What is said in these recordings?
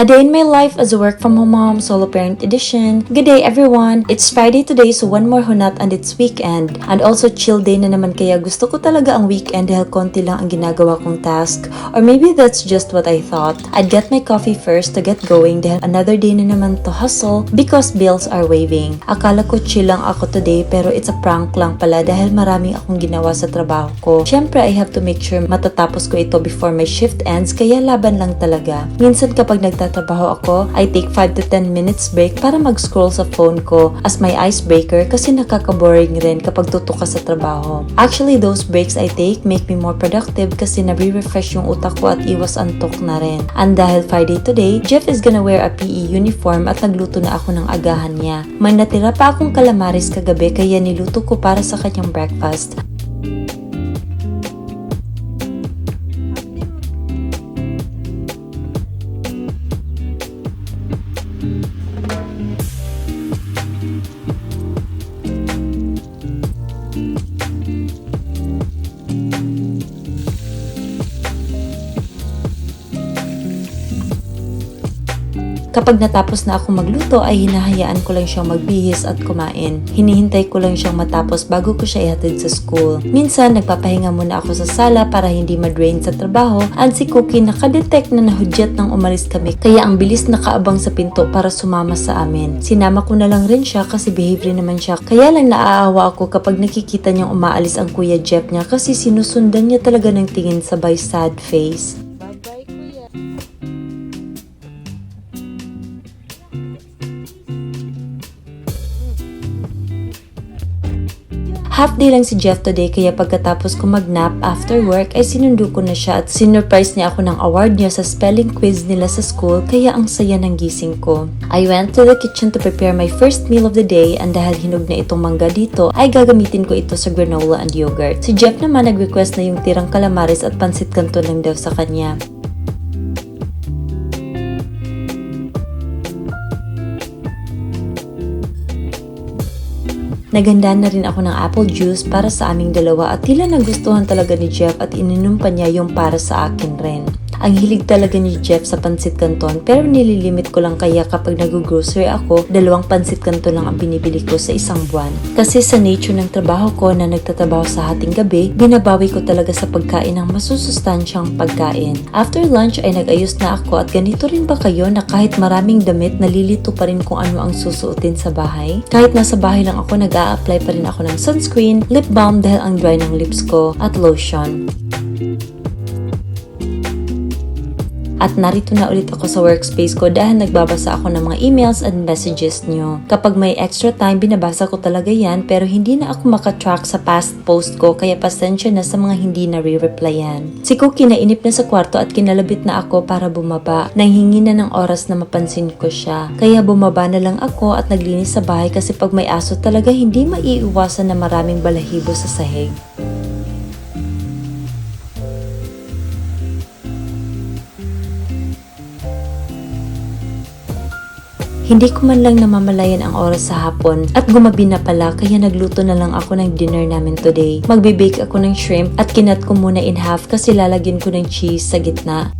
A day in my life as a work from home mom, solo parent edition. Good day everyone! It's Friday today so one more hunat and it's weekend. And also chill day na naman kaya gusto ko talaga ang weekend dahil konti lang ang ginagawa kong task. Or maybe that's just what I thought. I'd get my coffee first to get going dahil another day na naman to hustle because bills are waving. Akala ko chill lang ako today pero it's a prank lang pala dahil maraming akong ginawa sa trabaho ko. Siyempre I have to make sure matatapos ko ito before my shift ends kaya laban lang talaga. Minsan kapag nagtatrabaho ako, I take 5 to 10 minutes break para mag-scroll sa phone ko as my icebreaker kasi nakaka-boring rin kapag tutok ka sa trabaho. Actually, those breaks I take make me more productive kasi nare-refresh yung utak ko at iwas antok na rin. And dahil Friday today, Jeff is gonna wear a PE uniform at nagluto na ako ng agahan niya. May natira pa akong calamaris kagabi kaya niluto ko para sa kanyang breakfast. Kapag natapos na ako magluto ay hinahayaan ko lang siyang magbihis at kumain. Hinihintay ko lang siyang matapos bago ko siya ihatid sa school. Minsan nagpapahinga muna ako sa sala para hindi madrain sa trabaho at si Cookie nakadetect na nahudyat nang umalis kami kaya ang bilis nakaabang sa pinto para sumama sa amin. Sinama ko na lang rin siya kasi behavior naman siya kaya lang naaawa ako kapag nakikita niyang umaalis ang kuya Jeff niya kasi sinusundan niya talaga ng tingin sabay sad face. Half day lang si Jeff today kaya pagkatapos ko mag-nap after work ay sinundo ko na siya at sinurprise niya ako ng award niya sa spelling quiz nila sa school kaya ang saya ng gising ko. I went to the kitchen to prepare my first meal of the day and dahil hinog na itong mangga dito ay gagamitin ko ito sa granola and yogurt. Si Jeff naman nag-request na yung tirang calamares at pansit canton lang daw sa kanya. Naganda na rin ako ng apple juice para sa aming dalawa at tila nagustuhan talaga ni Jeff at ininom pa niya yung para sa akin rin. Ang hilig talaga ni Jeff sa pansit canton pero nililimit ko lang kaya kapag nag-grocery ako, dalawang pansit canton lang ang binibili ko sa isang buwan. Kasi sa nature ng trabaho ko na nagtatrabaho sa hating gabi, binabawi ko talaga sa pagkain ng masusustansyang pagkain. After lunch ay nag-ayos na ako at ganito rin ba kayo na kahit maraming damit nalilito pa rin kung ano ang susuotin sa bahay? Kahit nasa bahay lang ako nag apply pa rin ako ng sunscreen, lip balm dahil ang dry ng lips ko, at lotion. At narito na ulit ako sa workspace ko dahil nagbabasa ako ng mga emails and messages nyo. Kapag may extra time, binabasa ko talaga yan pero hindi na ako makatrack sa past post ko kaya pasensya na sa mga hindi na re-replyan. Si Cookie nainip na sa kwarto at kinalabit na ako para bumaba. Nanghingi na ng oras na mapansin ko siya. Kaya bumaba na lang ako at naglinis sa bahay kasi pag may aso talaga hindi maiiwasan na maraming balahibo sa sahig. Hindi ko man lang namamalayan ang oras sa hapon at gumabi na pala kaya nagluto na lang ako ng dinner namin today. Magbe-bake ako ng shrimp at kinat ko muna in half kasi lalagyan ko ng cheese sa gitna.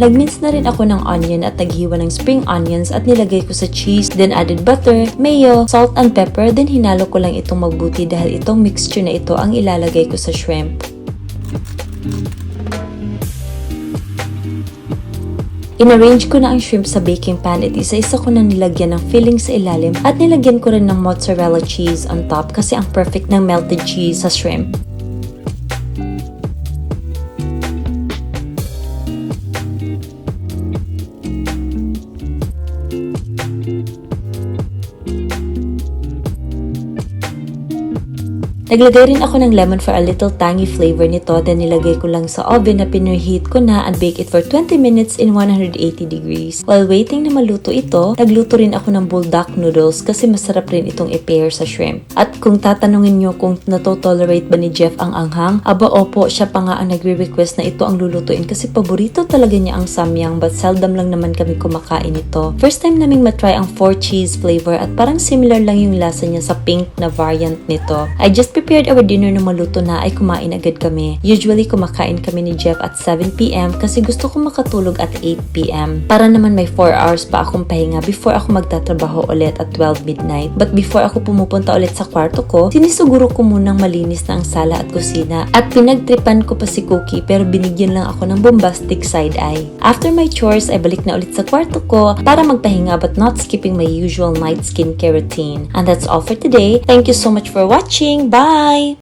Nagmince na rin ako ng onion at naghiwa ng spring onions at nilagay ko sa cheese, then added butter, mayo, salt and pepper, then hinalo ko lang itong magbuti dahil itong mixture na ito ang ilalagay ko sa shrimp. Inarrange ko na ang shrimp sa baking pan at isa-isa ko na nilagyan ng filling sa ilalim at nilagyan ko rin ng mozzarella cheese on top kasi ang perfect ng melted cheese sa shrimp. Naglagay rin ako ng lemon for a little tangy flavor nito then nilagay ko lang sa oven na pinreheat ko na and bake it for 20 minutes in 180 degrees. While waiting na maluto ito, nagluto rin ako ng bulldog noodles kasi masarap rin itong i-pair sa shrimp. At kung tatanungin nyo kung natotolerate ba ni Jeff ang anghang, aba opo, siya pa nga ang nagre-request na ito ang lulutuin kasi paborito talaga niya ang samyang but seldom lang naman kami kumakain ito. First time naming matry ang 4 cheese flavor at parang similar lang yung lasa niya sa pink na variant nito. I just prepared our dinner na maluto na ay kumain agad kami. Usually kumakain kami ni Jeff at 7pm kasi gusto ko makatulog at 8pm. Para naman may 4 hours pa akong pahinga before ako magtatrabaho ulit at 12 midnight. But before ako pumupunta ulit sa kwarto ko, sinisuguro ko munang malinis na ang sala at kusina. At pinagtripan ko pa si Cookie pero binigyan lang ako ng bombastic side eye. After my chores ay balik na ulit sa kwarto ko para magpahinga but not skipping my usual night skincare routine. And that's all for today. Thank you so much for watching. Bye!